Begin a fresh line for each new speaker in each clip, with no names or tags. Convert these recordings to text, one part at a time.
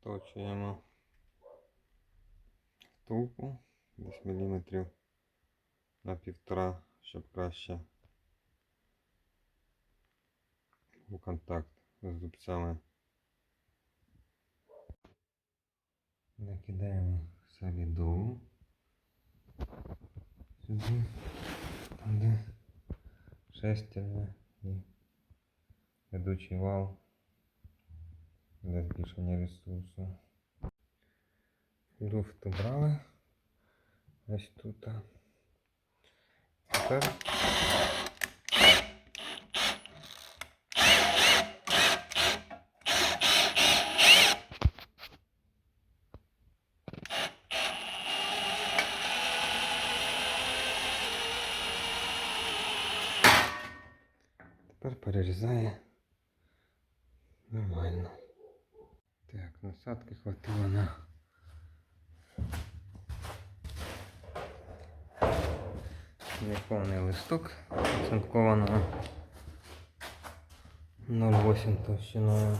Вточуємо втулку десь міліметрів на півтора, щоб краще був контакт з зубцями. Накидаємо солідову сюди, там де шестерня і ведучий вал для збільшення ресурсу. Люфт убрали ось тут. Тепер Тепер перерізає нормально. Так, насадки хватило на неповний листок оцинкованого 0,8 товщиною.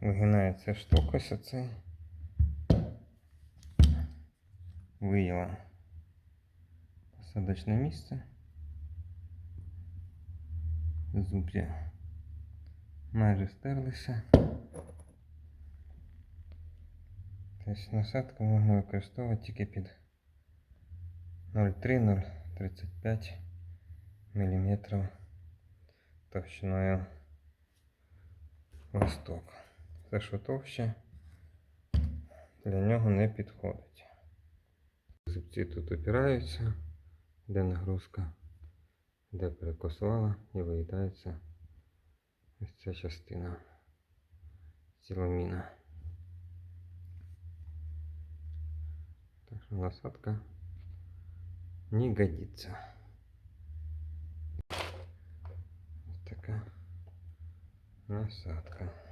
Вигинається штука ось оцей. Виїла посадочне місце. Зуб'я майже стерлися. Тобто насадку можна використовувати тільки під 0,3-0,35 мм товщиною листок. Все, що товще, для нього не підходить. Зубці тут опираються, де нагрузка, де перекосувала і виїдається Ось ця частина сіламіна. Так що насадка не годиться. Ось така насадка.